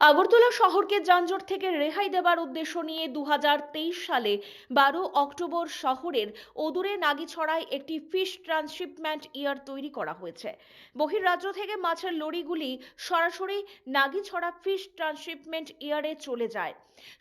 আগরতলা শহরকে যানজট থেকে রেহাই দেবার উদ্দেশ্য নিয়ে দু হাজার তেইশ সালে বারো অক্টোবর শহরের অদূরে নাগিছড়ায় একটি ফিশ ট্রান্সশিপমেন্ট ইয়ার তৈরি করা হয়েছে। বহির্রাজ্য থেকে মাছের লরিগুলি সরাসরি নাগিছড়া ফিশ ট্রান্সশিপমেন্ট ইয়ারে চলে যায়।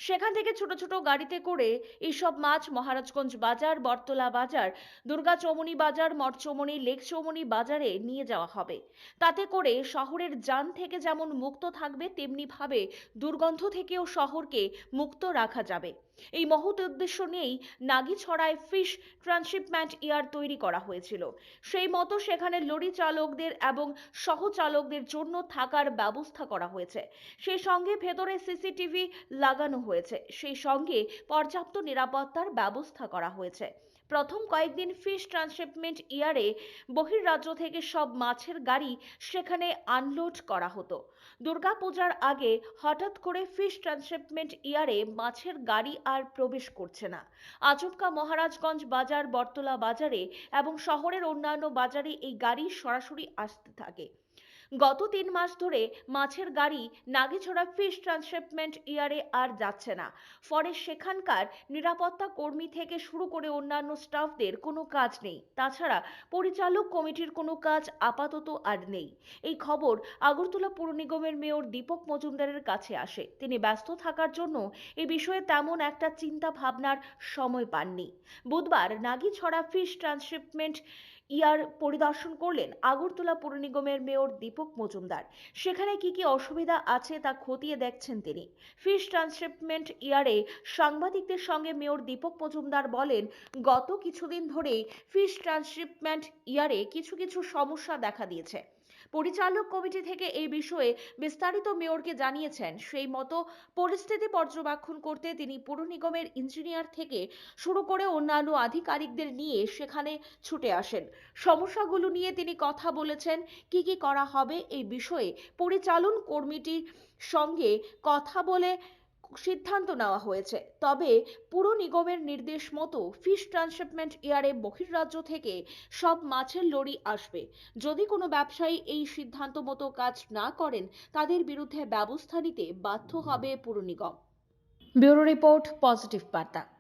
সেখান থেকে ছোট ছোট গাড়িতে করে এইসব মাছ মহারাজগঞ্জ বাজার, বটতলা বাজার, দুর্গা চৌমনি বাজার, মঠ চৌমনি, লেক চৌমনি বাজারে নিয়ে যাওয়া হবে। তাতে করে শহরের যান থেকে যেমন মুক্ত থাকবে, তেমনি ভাবে দুর্গন্ধ থেকেও শহরকে মুক্ত রাখা যাবে। এই মহৎ উদ্দেশ্য নিয়েই নাগিছড়ায় ফিশ ট্রান্সশিপমেন্ট ইয়ার তৈরি করা হয়েছিল। সেই মতো সেখানে লরি চালকদের এবং সহচালকদের জন্য থাকার ব্যবস্থা করা হয়েছে। সেই সঙ্গে ভেতরে সিসিটিভি লাগানো হয়েছে। সেই সঙ্গে পর্যাপ্ত নিরাপত্তার ব্যবস্থা করা হয়েছে। প্রথম কয়েকদিন ফিশ ট্রান্সশিপমেন্ট ইয়ারে বহির্রাজ্য থেকে সব মাছের গাড়ি সেখানে আনলোড করা হতো। দুর্গাপূজার আগে হঠাৎ করে ফিশ ট্রান্সশিপমেন্ট ইয়ারে মাছের গাড়ি আর প্রবেশ করছে না। আচমকা মহারাজগঞ্জ বাজার, বটতলা বাজারে এবং শহরের অন্যান্য বাজারে এই গাড়ি সরাসরি আসতে থাকে। গত তিন মাস ধরে মাছের গাড়ি নাগিছড়া ফিশ ট্রান্সশিপমেন্ট ইয়ারে আর যাচ্ছে না। ফলে সেখানকার নিরাপত্তা কর্মী থেকে শুরু করে অন্যান্য স্টাফদের কোনো কাজ নেই। তাছাড়া পরিচালক কমিটির কোনো কাজ আপাতত আর নেই। এই খবর আগরতলা পুর নিগমের মেয়র দীপক মজুমদারের কাছে আসে। তিনি ব্যস্ত থাকার জন্য এ বিষয়ে তেমন একটা চিন্তা ভাবনার সময় পাননি। বুধবার নাগিছড়া ফিশ ট্রান্সশিপমেন্ট ইয়ার পরিদর্শন করলেন আগরতলা পুর নিগমের মেয়র দীপক মজুমদার। সেখানে কি কি অসুবিধা আছে তা খতিয়ে দেখছেন তিনি। ফিশ ট্রান্সশিপমেন্ট ইয়ারে সাংবাদিকদের সঙ্গে মেয়র দীপক মজুমদার বলেন, গত কিছুদিন ধরেই ফিশ ট্রান্সশিপমেন্ট ইয়ারে কিছু কিছু সমস্যা দেখা দিয়েছে। পরিচালক কমিটি থেকে এই বিষয়ে বিস্তারিত মেয়রকে জানিয়েছেন। সেই মতো পরিস্থিতি পর্যবেক্ষণ করতে তিনি পুর নিগমের ইঞ্জিনিয়ার থেকে শুরু করে অন্যান্য আধিকারিকদের নিয়ে সেখানে ছুটে আসেন। সমস্যাগুলো নিয়ে তিনি কথা বলেছেন, কি কি করা হবে এই বিষয়ে পরিচালন কর্মীটির সঙ্গে কথা বলে সিদ্ধান্ত নেওয়া হয়েছে। তবে পুরো নিগমের নির্দেশ মতো ফিশ ট্রান্সশিপমেন্ট ইয়ারে বহির্রাজ্য থেকে সব মাছের লরি আসবে। যদি কোনো ব্যবসায়ী এই সিদ্ধান্ত মতো কাজ না করেন, তাদের বিরুদ্ধে ব্যবস্থা নিতে বাধ্য হবে পুরো নিগম। ব্যুরো রিপোর্ট, পজিটিভ বার্তা।